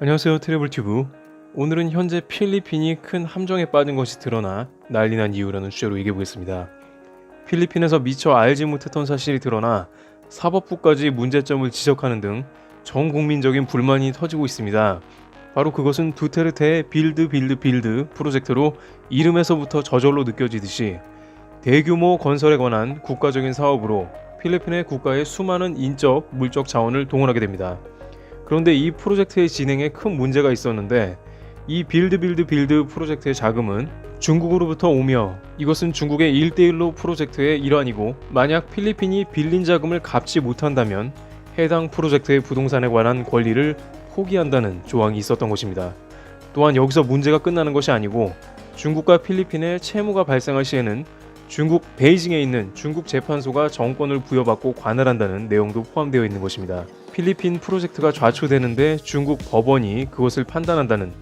안녕하세요 트래블튜브. 오늘은 현재 필리핀이 큰 함정에 빠진 것이 드러나 난리난 이유라는 주제로 얘기해보겠습니다. 필리핀에서 미처 알지 못했던 사실이 드러나 사법부까지 문제점을 지적하는 등 전 국민적인 불만이 터지고 있습니다. 바로 그것은 두테르테의 빌드 빌드 빌드 프로젝트로 이름에서부터 저절로 느껴지듯이 대규모 건설에 관한 국가적인 사업으로 필리핀의 국가의 수많은 인적, 물적 자원을 동원하게 됩니다. 그런데 이 프로젝트의 진행에 큰 문제가 있었는데 이 빌드 빌드 빌드 프로젝트의 자금은 중국으로부터 오며 이것은 중국의 1대1로 프로젝트의 일환이고 만약 필리핀이 빌린 자금을 갚지 못한다면 해당 프로젝트의 부동산에 관한 권리를 포기한다는 조항이 있었던 것입니다. 또한 여기서 문제가 끝나는 것이 아니고 중국과 필리핀의 채무가 발생할 시에는 중국 베이징에 있는 중국 재판소가 정권을 부여받고 관할한다는 내용도 포함되어 있는 것입니다. 필리핀 프로젝트가 좌초되는데 중국 법원이 그것을 판단한다는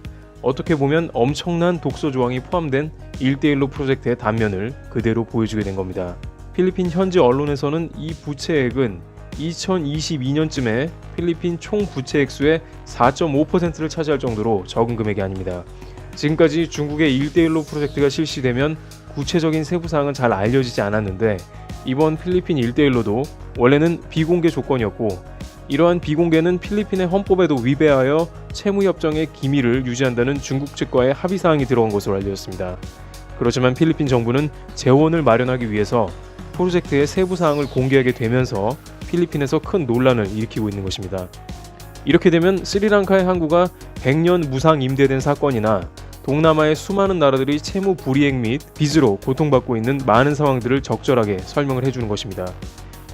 어떻게 보면 엄청난 독소 조항이 포함된 1대1로 프로젝트의 단면을 그대로 보여주게 된 겁니다. 필리핀 현지 언론에서는 이 부채액은 2022년쯤에 필리핀 총 부채 액수의 4.5%를 차지할 정도로 적은 금액이 아닙니다. 지금까지 중국의 1대1로 프로젝트가 실시되면 구체적인 세부 사항은 잘 알려지지 않았는데 이번 필리핀 1대1로도 원래는 비공개 조건이었고 이러한 비공개는 필리핀의 헌법에도 위배하여 채무 협정의 기밀을 유지한다는 중국 측과의 합의 사항이 들어간 것으로 알려졌습니다. 그렇지만 필리핀 정부는 재원을 마련하기 위해서 프로젝트의 세부 사항을 공개하게 되면서 필리핀에서 큰 논란을 일으키고 있는 것입니다. 이렇게 되면 스리랑카의 항구가 100년 무상 임대된 사건이나 동남아의 수많은 나라들이 채무 불이행 및 빚으로 고통받고 있는 많은 상황들을 적절하게 설명을 해주는 것입니다.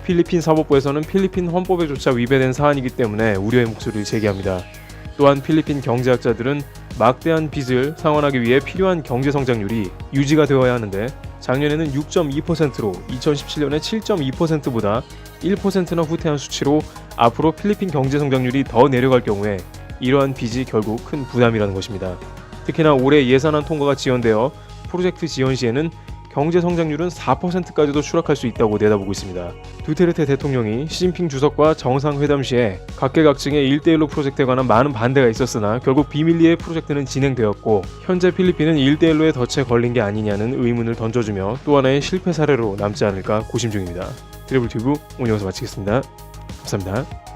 필리핀 사법부에서는 필리핀 헌법에조차 위배된 사안이기 때문에 우려의 목소리를 제기합니다. 또한 필리핀 경제학자들은 막대한 빚을 상환하기 위해 필요한 경제 성장률이 유지가 되어야 하는데 작년에는 6.2%로 2017년에 7.2%보다 1%나 후퇴한 수치로 앞으로 필리핀 경제 성장률이 더 내려갈 경우에 이러한 빚이 결국 큰 부담이라는 것입니다. 특히나 올해 예산안 통과가 지연되어 프로젝트 지연 시에는 경제 성장률은 4%까지도 추락할 수 있다고 내다보고 있습니다. 두테르테 대통령이 시진핑 주석과 정상회담 시에 각계각층의 1대1로 프로젝트에 관한 많은 반대가 있었으나 결국 비밀리에 프로젝트는 진행되었고 현재 필리핀은 1대1로의 덫에 걸린 게 아니냐는 의문을 던져주며 또 하나의 실패 사례로 남지 않을까 고심 중입니다. 트래블 튜브 오늘 여기서 마치겠습니다. 감사합니다.